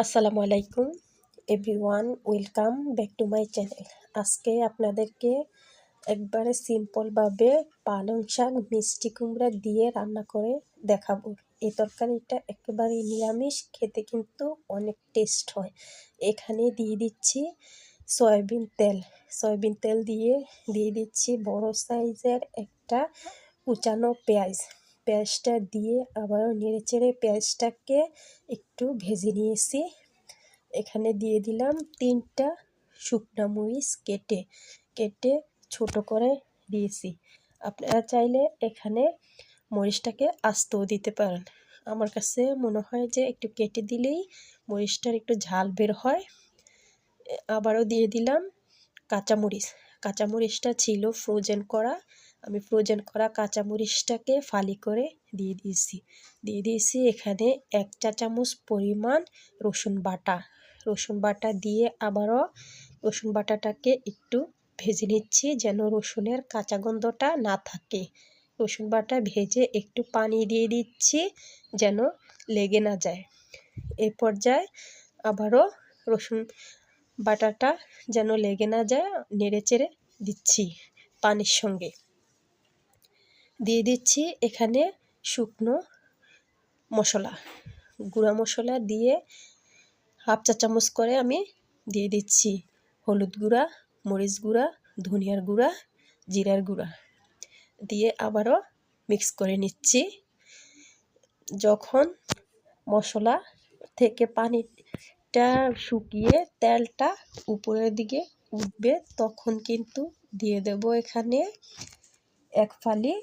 আসসালামু আলাইকুম, everyone, welcome back to my channel. আজকে আপনাদেরকে একবারে সিম্পলভাবে পালং শাক, মিষ্টি কুমড়া দিয়ে রান্না করে দেখাবো। এই তরকারিটা একেবারে নিরামিষ, খেতে কিন্তু অনেক টেস্ট হয়। এখানে দিয়ে দিচ্ছি সয়াবিন তেল। সয়াবিন তেল দিয়ে দিয়ে দিচ্ছি বড় সাইজের একটা কুচানো পেঁয়াজ। পেঁয়াজটা দিয়ে আবারও নেড়ে চেড়ে পেঁয়াজটাকে একটু ভেজে নিয়েছি। এখানে দিয়ে দিলাম তিনটা শুকনা মরিচ কেটে কেটে ছোট করে দিয়েছি। আপনারা চাইলে এখানে মরিচটাকে আস্তেও দিতে পারেন। আমার কাছে মনে হয় যে একটু কেটে দিলেই মরিচটার একটু ঝাল বের হয়। আবারও দিয়ে দিলাম কাঁচামরিচ। কাঁচামরিচটা ছিল ফ্রোজেন করা। আমি ফ্রোজেন করা কাঁচামরিচটাকে ফালি করে দিয়ে দিয়েছি। দিয়ে দিয়েছি এখানে এক চা চামচ পরিমাণ রসুন বাটা। রসুন বাটা দিয়ে আবারও রসুন বাটাটাকে একটু ভেজে নিচ্ছি যেন রসুনের কাঁচা গন্ধটা না থাকে। রসুন বাটা ভেজে একটু পানি দিয়ে দিচ্ছি যেন লেগে না যায়। এই পর্যায়ে আবারও রসুন বাটাটা যেন লেগে না যায়, নেড়ে চেড়ে দিচ্ছি পানির সঙ্গে। দিয়ে দিচ্ছি এখানে শুকনো মশলা। গুঁড়া মশলা দিয়ে হাফ চা চামচ করে আমি দিয়ে দিচ্ছি হলুদ গুঁড়া, মরিচ গুঁড়া, ধনিয়ার গুঁড়া, জিরার গুঁড়া। দিয়ে আবারও মিক্স করে নিচ্ছি। যখন মশলা থেকে পানিটা শুকিয়ে তেলটা উপরের দিকে উঠবে, তখন কিন্তু দিয়ে দেব এখানে এক ফালি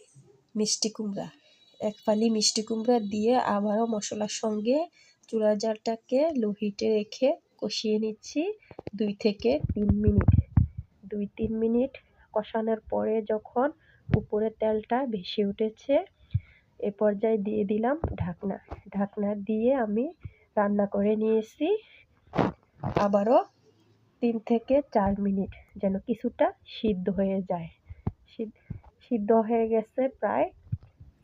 মিষ্টি কুমড়া। এক ফালি মিষ্টি কুমড়া দিয়ে আবারও মশলার সঙ্গে চুলা জালটাকে লো হিটে রেখে কষিয়ে নিচ্ছি দুই থেকে তিন মিনিট। দুই তিন মিনিট কষানোর পরে যখন উপরে তেলটা ভেসে উঠেছে, এ পর্যায়ে দিয়ে দিলাম ঢাকনা। ঢাকনা দিয়ে আমি রান্না করে নিয়েছি। আবারও তিন থেকে চার মিনিট যেন কিছুটা সিদ্ধ হয়ে যায়। সিদ্ধ হয়ে গেছে প্রায়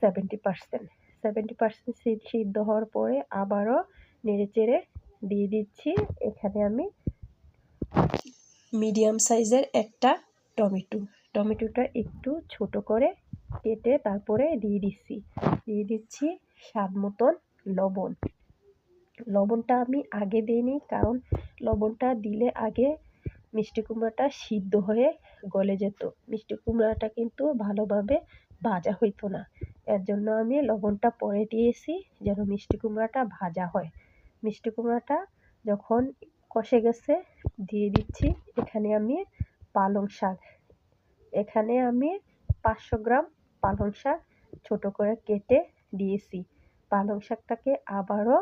সেভেন্টি পার্সেন্ট সেভেন্টি পার্সেন্ট সিদ্ধ হওয়ার পরে আবারও নেড়ে চেড়ে দিয়ে দিচ্ছি। এখানে আমি মিডিয়াম সাইজের একটা টমেটো। টমেটোটা একটু ছোট করে কেটে তারপরে দিয়ে দিচ্ছি। দিয়ে দিচ্ছি স্বাদ মতন লবণ। লবণটা আমি আগে দিইনি, কারণ লবণটা দিলে আগে মিষ্টি কুমড়াটা সিদ্ধ হয়ে গলে যেত। মিষ্টি কুমড়াটা কিন্তু ভালোভাবে ভাজা হইতো না। এর জন্য আমি লবণটা পরে দিয়েছি যেন মিষ্টি কুমড়াটা ভাজা হয়। মিষ্টি কুমড়াটা যখন কষে গেছে, দিয়ে দিচ্ছি এখানে আমি পালং শাক। এখানে আমি পাঁচশো গ্রাম পালং শাক ছোটো করে কেটে দিয়েছি। পালং শাকটাকে আবারও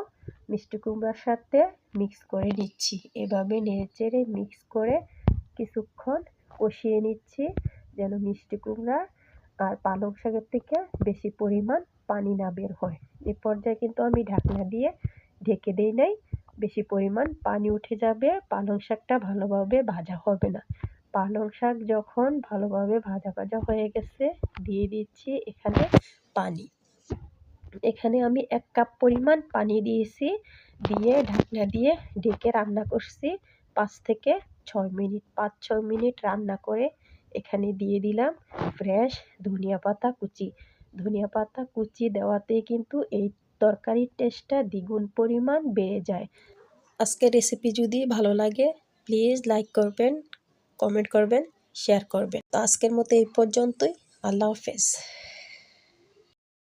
মিষ্টি কুমড়ার সাথে মিক্স করে নিচ্ছি। এভাবে নেড়েচেড়ে মিক্স করে কিছুক্ষণ কষিয়ে নিচ্ছি যেন মিষ্টি কুমড়া আর পালং শাকের থেকে বেশি পরিমাণ পানি না বের হয়। এ পর্যায়ে কিন্তু আমি ঢাকনা দিয়ে ঢেকে দিই নাই, বেশি পরিমাণ পানি উঠে যাবে, পালং শাকটা ভালোভাবে ভাজা হবে না। পালং শাক যখন ভালোভাবে ভাজা ভাজা হয়ে গেছে, দিয়ে দিচ্ছি এখানে পানি। এখানে আমি এক কাপ পরিমাণ পানি দিয়েছি, দিয়ে ঢাকনা দিয়ে ঢেকে রান্না করছি। পাঁচ থেকে ছয় মিনিট, পাঁচ ছয় মিনিট রান্না করে এখানে দিয়ে দিলাম ফ্রেশ ধনিয়া পাতা কুচি। ধনিয়া পাতা কুচি দেওয়াতে কিন্তু এই তরকারির টেস্টটা দ্বিগুণ পরিমাণ বেড়ে যায়। আজকের রেসিপি যদি ভালো লাগে প্লিজ লাইক করবেন কমেন্ট করবেন শেয়ার করবেন। তো আজকের মতো এই পর্যন্তই। আল্লাহ হাফেজ।